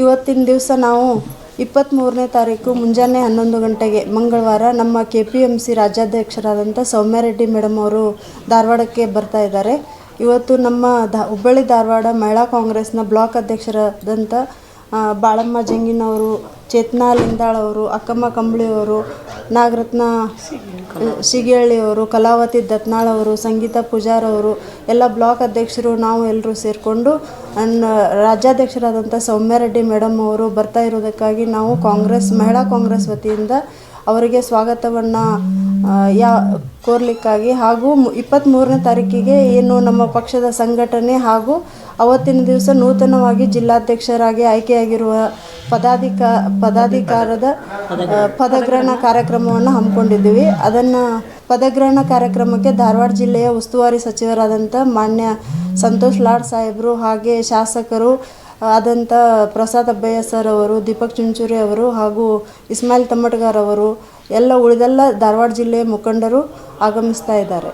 ಇವತ್ತಿನ ದಿವಸ ನಾವು ಇಪ್ಪತ್ತ್ಮೂರನೇ ತಾರೀಕು ಮುಂಜಾನೆ ಹನ್ನೊಂದು ಗಂಟೆಗೆ ಮಂಗಳವಾರ ನಮ್ಮ ಕೆ ಪಿ ಎಂ ಸಿ ರಾಜ್ಯಾಧ್ಯಕ್ಷರಾದಂಥ ಸೌಮ್ಯಾರೆಡ್ಡಿ ಮೇಡಮ್ ಅವರು ಧಾರವಾಡಕ್ಕೆ ಬರ್ತಾ ಇದ್ದಾರೆ. ಇವತ್ತು ನಮ್ಮ ದ ಹುಬ್ಬಳ್ಳಿ ಧಾರವಾಡ ಮಹಿಳಾ ಕಾಂಗ್ರೆಸ್ನ ಬ್ಲಾಕ್ ಅಧ್ಯಕ್ಷರಾದಂಥ ಬಾಳಮ್ಮ ಜಂಗಿನವರು, ಚೇತನಾ ಲಿಂದಾಳ್ ಅವರು, ಅಕ್ಕಮ್ಮ ಕಂಬಳಿ ಅವರು ನಾಗರತ್ನ ಅವರು ಕಲಾವತಿ ದತ್ನಾಳ್ ಅವರು, ಸಂಗೀತ ಪೂಜಾರ್ ಅವರು, ಎಲ್ಲ ಬ್ಲಾಕ್ ಅಧ್ಯಕ್ಷರು, ನಾವು ಎಲ್ಲರೂ ಸೇರಿಕೊಂಡು ರಾಜ್ಯಾಧ್ಯಕ್ಷರಾದಂಥ ಸೌಮ್ಯಾರೆಡ್ಡಿ ಮೇಡಮ್ ಅವರು ಬರ್ತಾ ಇರೋದಕ್ಕಾಗಿ ನಾವು ಕಾಂಗ್ರೆಸ್, ಮಹಿಳಾ ಕಾಂಗ್ರೆಸ್ ವತಿಯಿಂದ ಅವರಿಗೆ ಸ್ವಾಗತವನ್ನು ಯಾ, ಕೋರ್ಲಿಕ್ಕಾಗಿ ಹಾಗೂ ಇಪ್ಪತ್ತ್ಮೂರನೇ ತಾರೀಕಿಗೆ ಏನು ನಮ್ಮ ಪಕ್ಷದ ಸಂಘಟನೆ ಹಾಗೂ ಅವತ್ತಿನ ದಿವಸ ನೂತನವಾಗಿ ಜಿಲ್ಲಾಧ್ಯಕ್ಷರಾಗಿ ಆಯ್ಕೆಯಾಗಿರುವ ಪದಾಧಿಕ ಪದಾಧಿಕಾರದ ಪದಗ್ರಹಣ. ಕಾರ್ಯಕ್ರಮವನ್ನು ಹಮ್ಮಿಕೊಂಡಿದ್ದೀವಿ. ಅದನ್ನು ಪದಗ್ರಹಣ ಕಾರ್ಯಕ್ರಮಕ್ಕೆ ಧಾರವಾಡ ಜಿಲ್ಲೆಯ ಉಸ್ತುವಾರಿ ಸಚಿವರಾದಂಥ ಮಾನ್ಯ ಸಂತೋಷ್ ಲಾಡ್ ಸಾಹೇಬರು ಹಾಗೆ ಶಾಸಕರು ಆದಂಥ ಪ್ರಸಾದ್ ಅಬ್ಬಯ್ಯ ಸರ್ ಅವರು ದೀಪಕ್ ಚುಂಚೂರಿ ಅವರು ಹಾಗೂ ಇಸ್ಮಾಯಿಲ್ ತಮ್ಮಟ್ಗಾರ್ ಅವರು ಎಲ್ಲ ಉಳಿದೆಲ್ಲ ಧಾರವಾಡ ಜಿಲ್ಲೆಯ ಮುಖಂಡರು ಆಗಮಿಸ್ತಾ ಇದ್ದಾರೆ.